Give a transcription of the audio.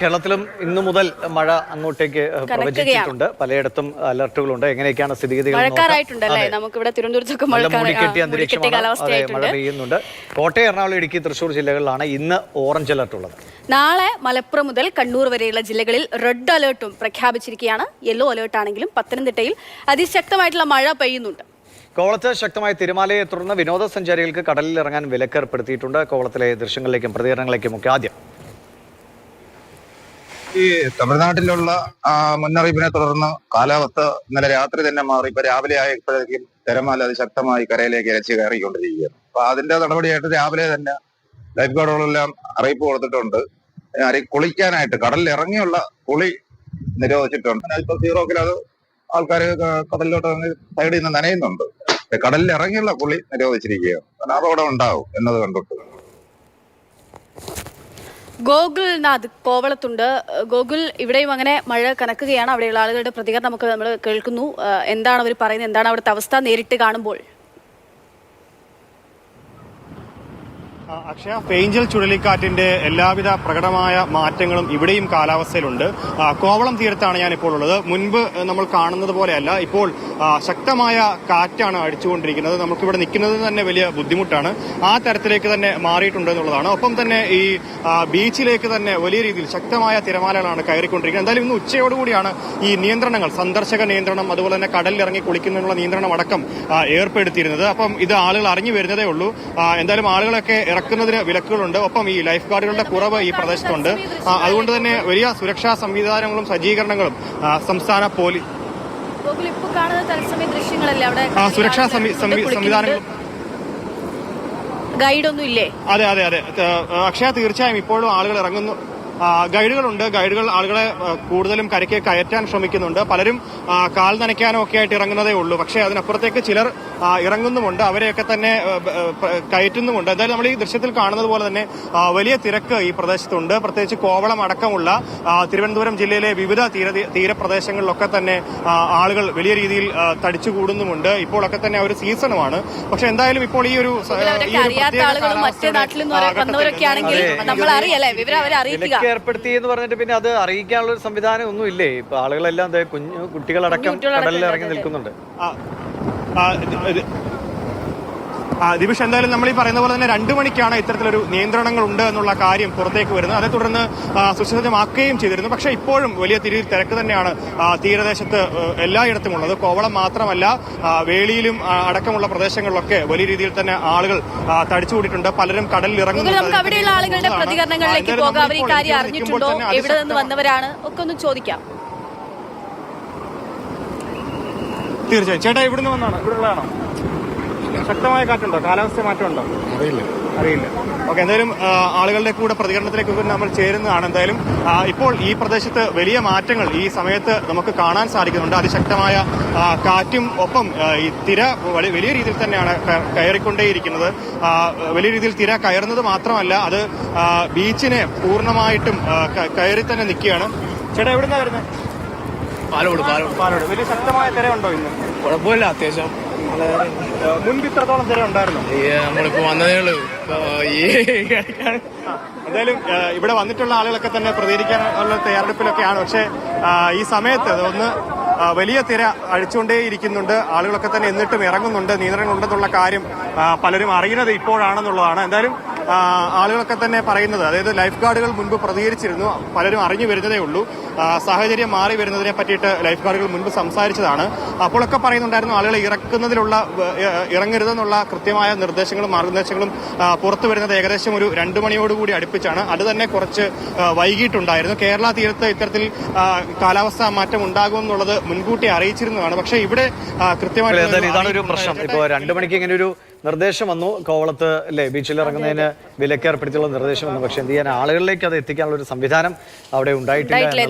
കേരളത്തിലും ഇന്നു മുതൽ മഴ അങ്ങോട്ടേക്ക് പ്രവചിച്ചിട്ടുണ്ട്. പലയിടത്തും അലർട്ടുകളുണ്ട്. എങ്ങനെയൊക്കെയാണ് സ്ഥിതിഗതികൾ മഴ പെയ്യുന്നുണ്ട്. കോട്ടയം എറണാകുളം ഇടുക്കി തൃശൂർ ജില്ലകളിലാണ് ഇന്ന് ഓറഞ്ച് അലർട്ട് ഉള്ളത്. നാളെ മലപ്പുറം മുതൽ കണ്ണൂർ വരെയുള്ള ജില്ലകളിൽ റെഡ് അലേർട്ടും പ്രഖ്യാപിച്ചിരിക്കുകയാണ്. യെല്ലോ അലേർട്ട് ആണെങ്കിലും പത്തനംതിട്ടയിൽ അതിശക്തമായിട്ടുള്ള മഴ പെയ്യുന്നുണ്ട്. കോവളത്ത് ശക്തമായ തിരമാലയെ തുടർന്ന് വിനോദസഞ്ചാരികൾക്ക് കടലിൽ ഇറങ്ങാൻ വിലക്കേർപ്പെടുത്തിയിട്ടുണ്ട്. കോവളത്തിലെ ദൃശ്യങ്ങളിലേക്കും പ്രതികരണങ്ങളിലേക്കും ഒക്കെ ആദ്യം. ഈ തമിഴ്നാട്ടിലുള്ള മുന്നറിയിപ്പിനെ തുടർന്ന് കാലാവസ്ഥ ഇന്നലെ രാത്രി തന്നെ മാറി. ഇപ്പൊ രാവിലെ ആയപ്പോഴേക്കും തിരമാല അതിശക്തമായി കരയിലേക്ക് ഇരച്ച് കയറിക്കൊണ്ടിരിക്കുകയാണ്. അപ്പൊ അതിന്റെ നടപടിയായിട്ട് രാവിലെ തന്നെ ലൈഫ് ഗാർഡുകളെല്ലാം അറിയിപ്പ് കൊടുത്തിട്ടുണ്ട്. അറി കുളിക്കാനായിട്ട് കടലിൽ ഇറങ്ങിയുള്ള കുളി നിരോധിച്ചിട്ടുണ്ട്. ഇപ്പൊ സീറോ അത് ആൾക്കാർ കടലിലോട്ട് സൈഡിൽ നിന്ന് നനയുന്നുണ്ട്. കടലിൽ ഇറങ്ങിയുള്ള കുളി നിരോധിച്ചിരിക്കുകയാണ്. അപകടം ഉണ്ടാവും എന്നത് കണ്ടിട്ട്. ഗോകുൽനാഥ് കോവളത്തുണ്ട്. ഗോകുൽ ഇവിടെയും അങ്ങനെ മഴ കനക്കുകയാണ്. അവിടെയുള്ള ആളുകളുടെ പ്രതികരണം നമുക്ക് നമ്മൾ കേൾക്കുന്നു. എന്താണ് അവർ പറയുന്നത്? എന്താണ് അവിടുത്തെ അവസ്ഥ നേരിട്ട് കാണുമ്പോൾ? അക്ഷയ പേഞ്ചൽ ചുഴലിക്കാറ്റിന്റെ എല്ലാവിധ പ്രകടമായ മാറ്റങ്ങളും ഇവിടെയും കാലാവസ്ഥയിലുണ്ട്. കോവളം തീരത്താണ് ഞാൻ ഇപ്പോൾ ഉള്ളത്. മുൻപ് നമ്മൾ കാണുന്നത് പോലെയല്ല ഇപ്പോൾ ശക്തമായ കാറ്റാണ് അടിച്ചുകൊണ്ടിരിക്കുന്നത്. നമുക്കിവിടെ നിൽക്കുന്നത് തന്നെ വലിയ ബുദ്ധിമുട്ടാണ്. ആ തരത്തിലേക്ക് തന്നെ മാറിയിട്ടുണ്ട് എന്നുള്ളതാണ്. ഒപ്പം തന്നെ ഈ ബീച്ചിലേക്ക് തന്നെ വലിയ രീതിയിൽ ശക്തമായ തിരമാലകളാണ് കയറിക്കൊണ്ടിരിക്കുന്നത്. എന്തായാലും ഇന്ന് ഉച്ചയോടുകൂടിയാണ് ഈ നിയന്ത്രണങ്ങൾ സന്ദർശക നിയന്ത്രണം അതുപോലെ തന്നെ കടലിൽ ഇറങ്ങി കുളിക്കുന്നതിനുള്ള നിയന്ത്രണം അടക്കം ഏർപ്പെടുത്തിയിരുന്നത്. അപ്പം ഇത് ആളുകൾ അറിഞ്ഞു വരുന്നതേ ഉള്ളൂ. എന്തായാലും ആളുകളൊക്കെ ഇറക്കുന്നതിന് വിലക്കുകളുണ്ട്. ഒപ്പം ഈ ലൈഫ് ഗാർഡുകളുടെ കുറവ് ഈ പ്രദേശത്തുണ്ട്. അതുകൊണ്ട് തന്നെ വലിയ സുരക്ഷാ സംവിധാനങ്ങളും സജ്ജീകരണങ്ങളും സംസ്ഥാന പോലീസ് സുരക്ഷാ സംവിധാനങ്ങളും ഗൈഡൊന്നും ഇല്ലേ അതെ അതെ അതെ. അക്ഷയ തീർച്ചയായും ഇപ്പോഴും ആളുകൾ ഇറങ്ങുന്നു. ഗൈഡുകളുണ്ട്. ഗൈഡുകൾ ആളുകളെ കൂടുതലും കരയ്ക്ക് കയറ്റാൻ ശ്രമിക്കുന്നുണ്ട്. പലരും കാൽ നനയ്ക്കാനോ ഒക്കെ ആയിട്ട് ഇറങ്ങുന്നതേ ഉള്ളൂ. പക്ഷേ അതിനപ്പുറത്തേക്ക് ചിലർ ഇറങ്ങുന്നുമുണ്ട്. അവരെയൊക്കെ തന്നെ കയറ്റുന്നുമുണ്ട്. എന്തായാലും നമ്മൾ ഈ ദൃശ്യത്തിൽ കാണുന്നത് പോലെ തന്നെ വലിയ തിരക്ക് ഈ പ്രദേശത്തുണ്ട്. പ്രത്യേകിച്ച് കോവളം അടക്കമുള്ള തിരുവനന്തപുരം ജില്ലയിലെ വിവിധ തീര തീരപ്രദേശങ്ങളിലൊക്കെ തന്നെ ആളുകൾ വലിയ രീതിയിൽ തടിച്ചു തടിച്ചുകൂടുന്നുമുണ്ട്. ഇപ്പോഴൊക്കെ തന്നെ ഒരു സീസണുമാണ്. പക്ഷെ എന്തായാലും ഇപ്പോൾ ഈ ഒരു ഏർപ്പെടുത്തി എന്ന് പറഞ്ഞിട്ട് പിന്നെ അത് അറിയിക്കാനുള്ള ഒരു സംവിധാനം ഒന്നും ഇല്ലേ ഇപ്പൊ ആളുകളെല്ലാം കുഞ്ഞു കുട്ടികളടക്കം കടലിൽ ഇറങ്ങി. നിൽക്കുന്നുണ്ട്. ദിവിഷ് എന്തായാലും നമ്മൾ ഈ പറയുന്ന പോലെ തന്നെ രണ്ടു മണിക്കാണ് ഇത്തരത്തിലൊരു നിയന്ത്രണങ്ങൾ ഉണ്ട് എന്നുള്ള കാര്യം പുറത്തേക്ക് വരുന്നത്. അതേ തുടർന്ന് സുസജ്ജമാക്കുകയും ചെയ്തിരുന്നു. പക്ഷേ ഇപ്പോഴും വലിയ തിരി തിരക്ക് തന്നെയാണ് തീരദേശത്ത് എല്ലായിടത്തും ഉള്ളത് കോവളം മാത്രമല്ല വേളിയിലും അടക്കമുള്ള പ്രദേശങ്ങളിലൊക്കെ വലിയ രീതിയിൽ തന്നെ ആളുകൾ തടിച്ചുകൂടിയിട്ടുണ്ട്. പലരും കടലിൽ ഇറങ്ങുന്നു ഇറങ്ങുന്നുണ്ട് അവിടെയുള്ള ആളുകളുടെ പ്രതികരണങ്ങളിലേക്ക് പോകാം. അവർ ഈ കാര്യം അറിഞ്ഞിട്ടുണ്ടോ? നിൽക്കുമ്പോൾ തന്നെ എവിടെ നിന്ന് വന്നവരാണ്? ഒക്കെ ഒന്ന് ചോദിക്കാം. തീർച്ചയായും. ചേട്ടാ ഇവിടുന്ന് വന്നാണ്? ഇവിടെ ഉള്ളതാണോ? ശക്തമായ കാറ്റുണ്ടോ? കാലാവസ്ഥ മാറ്റമുണ്ടോ? അറിയില്ല. അറിയില്ല. ഓക്കെ എന്തായാലും ആളുകളുടെ കൂടെ പ്രതികരണത്തിലേക്ക് നമ്മൾ ചേരുന്നതാണ്. എന്തായാലും ഇപ്പോൾ ഈ പ്രദേശത്ത് വലിയ മാറ്റങ്ങൾ ഈ സമയത്ത് നമുക്ക് കാണാൻ സാധിക്കുന്നുണ്ട്. അതിശക്തമായ കാറ്റും ഒപ്പം ഈ തിര വലി- വലിയ രീതിയിൽ തന്നെയാണ് കയറിക്കൊണ്ടേയിരിക്കുന്നത്. വലിയ രീതിയിൽ തിര കയറുന്നത് മാത്രമല്ല അത് ബീച്ചിനെ പൂർണമായിട്ടും കയറി തന്നെ നിൽക്കുകയാണ്. ചേട്ടാ എവിടുന്നാ വരുന്നത് പാലോട് പാലോട്. പാലോട്. വലിയ ശക്തമായ തിരയുണ്ടോ ഇന്ന്? കുഴപ്പമില്ല അത്യാവശ്യം. മുൻപ് ഇത്രത്തോളം തിര ഉണ്ടായിരുന്നു നമ്മളിപ്പോ വന്നതേ ഉള്ളൂ. എന്തായാലും ഇവിടെ വന്നിട്ടുള്ള ആളുകളൊക്കെ തന്നെ പ്രതികരിക്കാനുള്ള തയ്യാറെടുപ്പിലൊക്കെയാണ്. പക്ഷേ ഈ സമയത്ത് അതൊന്ന് ഒന്ന് വലിയ തിര അഴിച്ചുകൊണ്ടേയിരിക്കുന്നുണ്ട് ആളുകളൊക്കെ തന്നെ എന്നിട്ടും ഇറങ്ങുന്നുണ്ട് നിയന്ത്രണം ഉണ്ടെന്നുള്ള കാര്യം പലരും അറിയുന്നത് ഇപ്പോഴാണെന്നുള്ളതാണ്. എന്തായാലും ആളുകളൊക്കെ തന്നെ പറയുന്നത്. അതായത് ലൈഫ് ഗാർഡുകൾ മുൻപ് പ്രതികരിച്ചിരുന്നു. പലരും അറിഞ്ഞു വരുന്നതേ ഉള്ളൂ. സാഹചര്യം മാറി വരുന്നതിനെ പറ്റിയിട്ട് ലൈഫ് ഗാർഡുകൾ മുൻപ് സംസാരിച്ചതാണ്. അപ്പോഴൊക്കെ പറയുന്നുണ്ടായിരുന്നു ആളുകളെ ഇറക്കുന്നതിലുള്ള ഇറങ്ങരുതെന്നുള്ള കൃത്യമായ നിർദ്ദേശങ്ങളും മാർഗനിർദ്ദേശങ്ങളും പുറത്തു വരുന്നത് ഏകദേശം ഒരു രണ്ടു മണിയോടുകൂടി അടുപ്പിച്ചാണ്. അത് തന്നെ കുറച്ച് വൈകിട്ടുണ്ടായിരുന്നു. കേരള തീരത്ത് ഇത്തരത്തിൽ കാലാവസ്ഥ മാറ്റം ഉണ്ടാകുമെന്നുള്ളത് മുൻകൂട്ടി അറിയിച്ചിരുന്നതാണ്. പക്ഷേ ഇവിടെ എന്തായാലും ഇതാണ് ഒരു പ്രശ്നം. ഇപ്പോൾ ഇപ്പൊ രണ്ടു മണിക്ക് ഇങ്ങനെ ഒരു നിർദ്ദേശം വന്നു. കോവളത്ത് അല്ലേ ബീച്ചിൽ ഇറങ്ങുന്നതിന് വിലക്ക് നിർദ്ദേശമൊന്നും പക്ഷെ എന്ത് ചെയ്യാൻ ആളുകളിലേക്ക് അത് എത്തിക്കാനുള്ള ഒരു സംവിധാനം അവിടെ ഉണ്ടായിട്ടില്ല.